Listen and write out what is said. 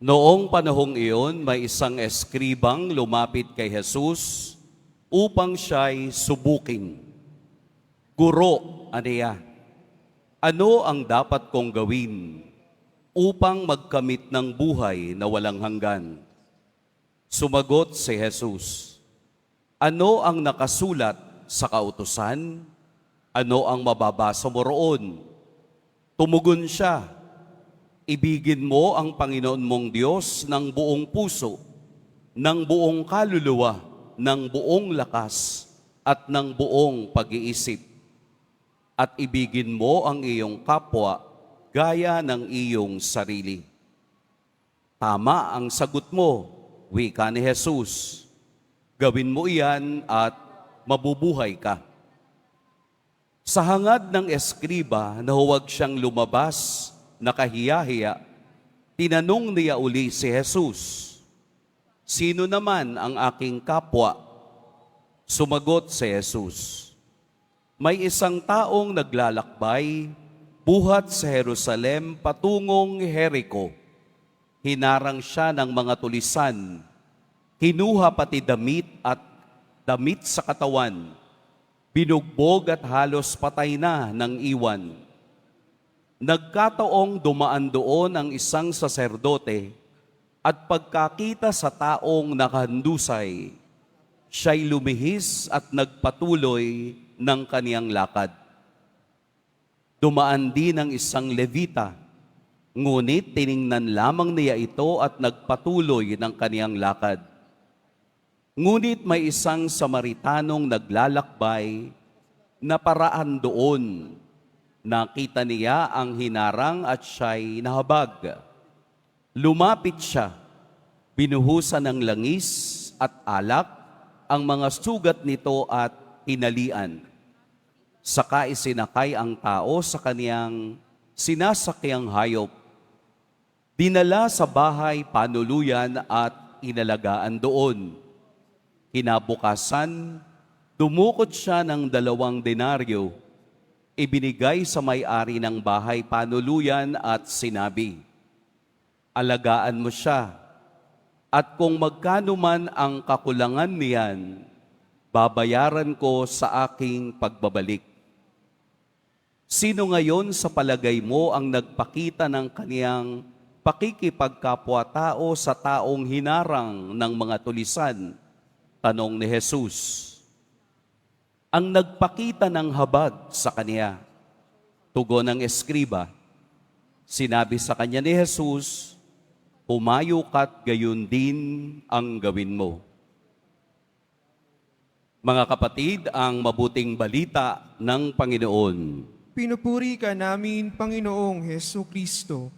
Noong panahong iyon, may isang eskribang lumapit kay Jesus upang siya'y subukin. Guro, aniya, ano ang dapat kong gawin upang magkamit ng buhay na walang hanggan? Sumagot si Jesus, Ano ang nakasulat sa kautusan? Ano ang mababasa mo roon? Tumugon siya, Ibigin mo ang Panginoon mong Diyos ng buong puso, ng buong kaluluwa, ng buong lakas, at ng buong pag-iisip. At ibigin mo ang iyong kapwa gaya ng iyong sarili. Tama ang sagot mo, wika ni Jesus. Gawin mo iyan at mabubuhay ka. Sa hangad ng eskriba na huwag siyang lumabas, nakahiya-hiya, tinanong niya uli si Jesus, Sino naman ang aking kapwa? Sumagot si Jesus, May isang taong naglalakbay, buhat sa Jerusalem patungong Jericho. Hinarang siya ng mga tulisan, kinuha pati damit at damit sa katawan, binugbog at halos patay na ng iwan. Nagkataong dumaan doon ang isang saserdote at pagkakita sa taong nakahandusay, siya'y lumihis at nagpatuloy ng kaniyang lakad. Dumaan din ang isang levita, ngunit tiningnan lamang niya ito at nagpatuloy ng kaniyang lakad. Ngunit may isang Samaritanong naglalakbay na paraan doon. Nakita niya ang hinarang at siya'y nahabag. Lumapit siya, binuhusan ng langis at alak ang mga sugat nito at hinalian. Saka isinakay ang tao sa kaniyang sinasakyang hayop. Dinala sa bahay panuluyan at inalagaan doon. Kinabukasan, dumukot siya ng dalawang denaryo. Ibinigay sa may-ari ng bahay panuluyan at sinabi, Alagaan mo siya, at kung magkano man ang kakulangan niyan, babayaran ko sa aking pagbabalik. Sino ngayon sa palagay mo ang nagpakita ng kaniyang pakikipagkapwa-tao sa taong hinarang ng mga tulisan? Tanong ni Jesus. Ang nagpakita ng habag sa kaniya. Tugon ng eskriba. Sinabi sa kanya ni Jesus, Pumayo ka't gayon din ang gawin mo. Mga kapatid, ang mabuting balita ng Panginoon. Pinupuri ka namin, Panginoong Heso Kristo.